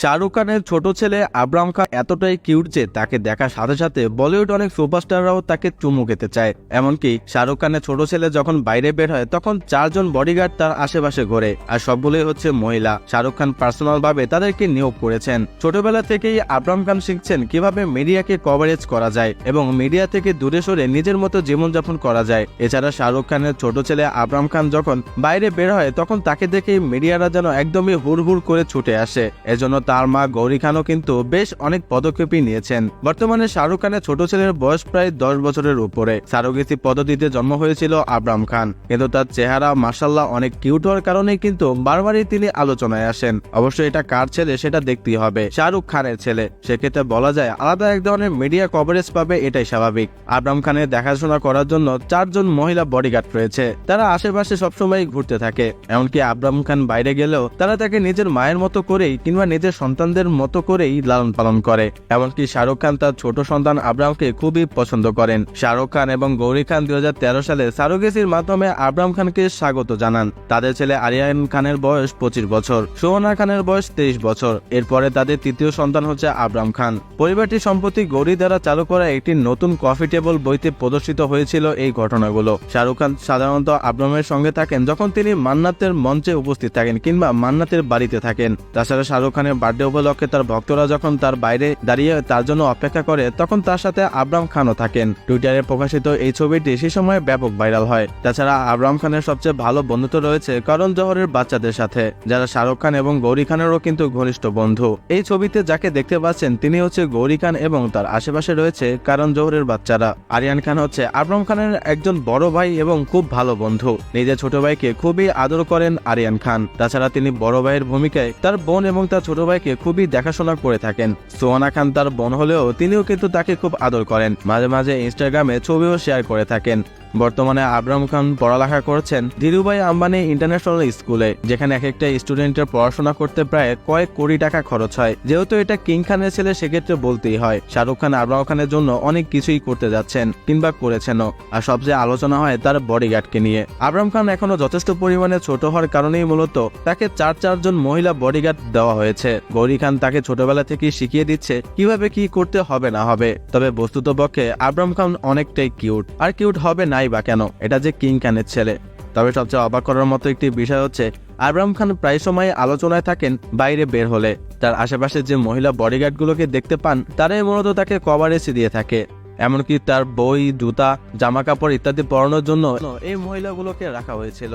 শাহরুখ খানের ছোট ছেলে আবরাম খান এতটাই কিউট যে তাকে দেখার সাথে সাথে বলিউড অনেক সুপারস্টাররাও তাকে চুমু খেতে চায়। এমনকি শাহরুখ খানের ছোট ছেলে যখন বাইরে বের হয়, তখন চারজন বডিগার্ড তার আশেপাশে ঘোরে, আর সবগুলোই হচ্ছে মহিলা। শাহরুখ খান পার্সোনাল ভাবে তাদেরকে নিয়োগ করেছেন। ছোটবেলা থেকেই আবরাম খান শিখছেন কীভাবে মিডিয়াকে কভারেজ করা যায় এবং মিডিয়া থেকে দূরে সরে নিজের মতো জীবনযাপন করা যায়। এছাড়া শাহরুখ খানের ছোট ছেলে আবরাম খান যখন বাইরে বের হয়, তখন তাকে দেখে মিডিয়ারা যেন একদমই হুড় হুড় করে ছুটে আসে। এজন্য তার মা গৌরী খানও কিন্তু বেশ অনেক পদক্ষেপই নিয়েছেন। বর্তমানে শাহরুখ খানের ছোট ছেলের বয়স প্রায় দশ বছরের উপরে। সারোগেসি পদ্ধতিতে জন্ম হয়েছিল আবরাম খান। কিন্তু তার চেহারা মাসাল্লাহ অনেক কিউট হওয়ার কারণে কিন্তু বারবারই তিনি আলোচনায় আসেন। অবশ্যই এটা কার ছেলে সেটা দেখতেই হবে। শাহরুখ খানের ছেলে। সেক্ষেত্রে বলা যায়, আলাদা এক ধরনের মিডিয়া কভারেজ পাবে এটাই স্বাভাবিক। আবরাম খানের দেখাশোনা করার জন্য চারজন মহিলা বডিগার্ড রয়েছে। তারা আশেপাশে সবসময় ঘুরতে থাকে। এমনকি আবরাম খান বাইরে গেলেও তারা তাকে নিজের মায়ের মতো করেই কিংবা নিজের সন্তানদের মতো করেই লালন পালন করে। এমনকি শাহরুখ খান তার ছোট সন্তান আবরামকে খুবই পছন্দ করেন। শাহরুখ খান এবং গৌরী খান দুই হাজার তেরো সালে সারোগেসির মাধ্যমে আবরাম খানকে স্বাগত জানান। তাদের ছেলে আরিয়ান খানের বয়স পঁচিশ বছর সোহনা খানের বয়স তেইশ বছর। এরপরে তাদের তৃতীয় সন্তান হচ্ছে আবরাম খান। পরিবারটি সম্প্রতি গৌরী দ্বারা চালু করা একটি নতুন কফি টেবল বইতে প্রদর্শিত হয়েছিল এই ঘটনাগুলো। শাহরুখ খান সাধারণত আবরামের সঙ্গে থাকেন যখন তিনি মান্নাতের মঞ্চে উপস্থিত থাকেন কিংবা মান্নাতের বাড়িতে থাকেন। তাছাড়া শাহরুখ খানের বার্থডে উপলক্ষে তার ভক্তরা যখন তার বাইরে দাঁড়িয়ে তার জন্য অপেক্ষা করে, তখন তার সাথে আবরাম খানও থাকেন। টুইটারে প্রকাশিত এই ছবিটি সে সময় ব্যাপক ভাইরাল হয়। তাছাড়া আবরাম খানের সবচেয়ে ভালো বন্ধুত্ব রয়েছে করণ জহরের বাচ্চাদের সাথে, যারা শাহরুখ খান এবং গৌরী খানেরও কিন্তু ঘনিষ্ঠ বন্ধু। এই ছবিতে যাকে দেখতে পাচ্ছেন, তিনি হচ্ছে গৌরী খান এবং তার আশেপাশে রয়েছে কারণ জহরের বাচ্চারা। আরিয়ান খান হচ্ছে আবরাম খানের একজন বড় ভাই এবং খুব ভালো বন্ধু। নিজের ছোট ভাইকে খুবই আদর করেন আরিয়ান খান। তাছাড়া তিনি বড় ভাইয়ের ভূমিকায় তার বোন এবং তার ছোট ভাইকে খুবই দেখাশোনা করে থাকেন। সোহানা খান তার বোন হলেও তিনিও কিন্তু তাকে খুব আদর করেন। মাঝে মাঝে ইনস্টাগ্রামে ছবিও শেয়ার করে থাকেন। বর্তমানে আবরাম খান পড়ালেখা করছেন ধীরুভাই আম্বানি ইন্টারন্যাশনাল স্কুলে, যেখানে এক একটা স্টুডেন্টের পড়াশোনা করতে প্রায় কয়েক কোটি টাকা খরচ হয়। যেহেতু এটা কিং খানের ছেলে, সেক্ষেত্রে বলতেই হয়, শাহরুখ খান আবরাম খানের জন্য অনেক কিছুই করতে যাচ্ছেন কিংবা করেছেনও। আর সবচেয়ে আলোচনা হয় তার বডিগার্ডকে নিয়ে। আবরাম খান এখনও যথেষ্ট পরিমাণে ছোট হওয়ার কারণেই মূলত তাকে চার চারজন মহিলা বডিগার্ড দেওয়া হয়েছে। গৌরী খান তাকে ছোটবেলা থেকেই শিখিয়ে দিচ্ছে কীভাবে কি করতে হবে না হবে। তবে বস্তুত পক্ষে আবরাম খান অনেকটাই কিউট আর কিউট হবে নাই বা কেন? এটা যে কিং খানের ছেলে। তবে সবচেয়ে অবাক করার মতো একটি বিষয় হচ্ছে, আবরাম খান প্রায় সময় আলোচনায় থাকেন বাইরে বের হলে। তার আশেপাশে যে মহিলা বডিগার্ডগুলোকে দেখতে পান, তারাই মূলত তাকে কভারেজ দিয়ে থাকে। এমনকি তার বই, জুতা, জামা কাপড় ইত্যাদি পরানোর জন্য এই মহিলাগুলোকে রাখা হয়েছিল।